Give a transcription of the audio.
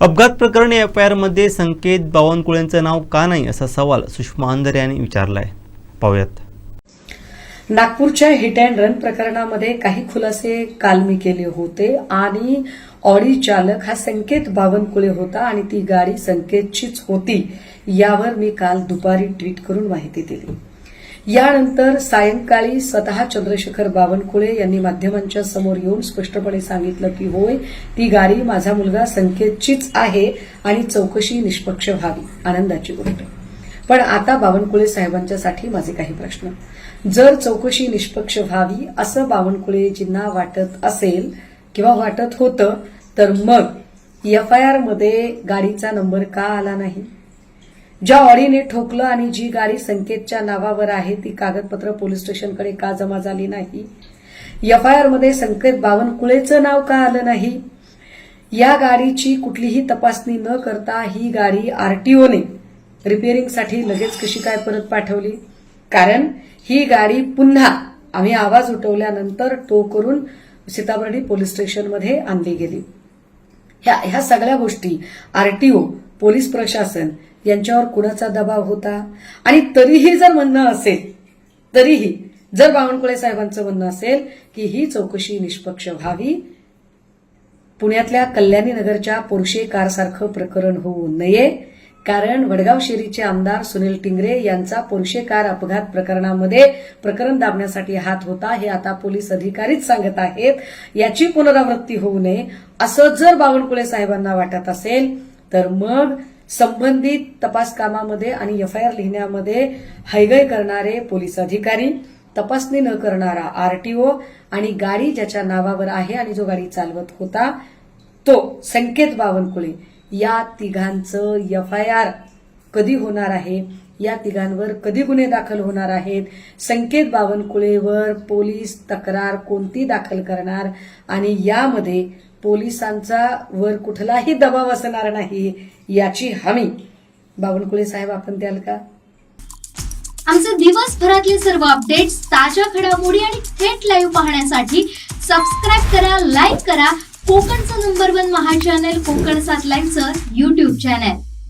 अपघात प्रकरणी F I आरमध्ये संकेत बावनकुळेंचं नाव का नाही असा सवाल सुषमा अंदरे यांनी विचारला आहे पाहूयात. नागपूरच्या हिट अँड रन प्रकरणामध्ये काही खुलासे काल मी केले होते आणि ऑडी चालक हा संकेत बावनकुळे होता आणि ती गाडी संकेतचीच होती यावर मी काल दुपारी ट्विट करून माहिती दिली. यानंतर सायंकाळी स्वतः चंद्रशेखर बावनकुळे यांनी माध्यमांच्या समोर येऊन स्पष्टपणे सांगितलं की होय ती गाडी माझा मुलगा संकेतचीच आहे आणि चौकशी निष्पक्ष व्हावी. आनंदाची गोष्ट. पण आता बावनकुळे साहेबांच्यासाठी माझे काही प्रश्न. जर चौकशी निष्पक्ष व्हावी असं बावनकुळेजींना वाटत असेल किंवा वाटत होतं तर मग एफ आय आरमध्ये गाडीचा नंबर का आला नाही? ज्या ऑडीने ठोकलं आणि जी गाडी संकेतच्या नावावर आहे ती कागदपत्र पोलीस स्टेशनकडे का जमा झाली नाही? एफ आय आरमध्ये संकेत बावनकुळेचं नाव का आलं नाही? या गाडीची कुठलीही तपासणी न करता ही गाडी आरटीओने रिपेअरिंगसाठी लगेच कशी काय परत पाठवली? कारण ही गाडी पुन्हा आम्ही आवाज उठवल्यानंतर टो करून सीताबर्डी पोलीस स्टेशनमध्ये आणली गेली. ह्या ह्या सगळ्या गोष्टी आरटीओ पोलीस प्रशासन यांच्यावर कुणाचा दबाव होता? आणि तरीही जर म्हणणं असेल तरीही जर बावनकुळे साहेबांचं म्हणणं असेल की ही चौकशी निष्पक्ष व्हावी पुण्यातल्या कल्याणी नगरच्या पोर्शे कारसारखं प्रकरण होऊ नये कारण वडगाव शेरीचे आमदार सुनील टिंगरे यांचा पोर्शे कार अपघात प्रकरणामध्ये प्रकरण दाबण्यासाठी हात होता हे आता पोलीस अधिकारीच सांगत आहेत. याची पुनरावृत्ती होऊ नये असं जर बावनकुळे साहेबांना वाटत असेल तर मग संबंधित तपास कामामध्ये आणि एफ आय आर लिहिण्यामध्ये हैगय करणारे पोलीस अधिकारी तपासणी न करणारा आरटीओ आणि गाडी ज्याच्या नावावर आहे आणि जो गाडी चालवत होता तो संकेत बावनकुळे या तिघांचं एफ आय आर कधी होणार आहे? या तिघांवर कधी गुन्हे दाखल होणार आहेत? संकेत बावनकुळेवर पोलीस तक्रार कोणती दाखल करणार? आणि यामध्ये पोलिसांचा वर कुठलाही दबाव असणार नाही याची हमी. बावनकुळे साहेब आपण द्याल का? आमचे दिवसभरातले सर्व अपडेट्स ताज्या घडामोडी आणि थेट लाईव्ह पाहण्यासाठी सबस्क्राईब करा लाईक करा. कोकणचं नंबर वन महा चॅनल कोकण सात लाईनचं युट्यूब चॅनल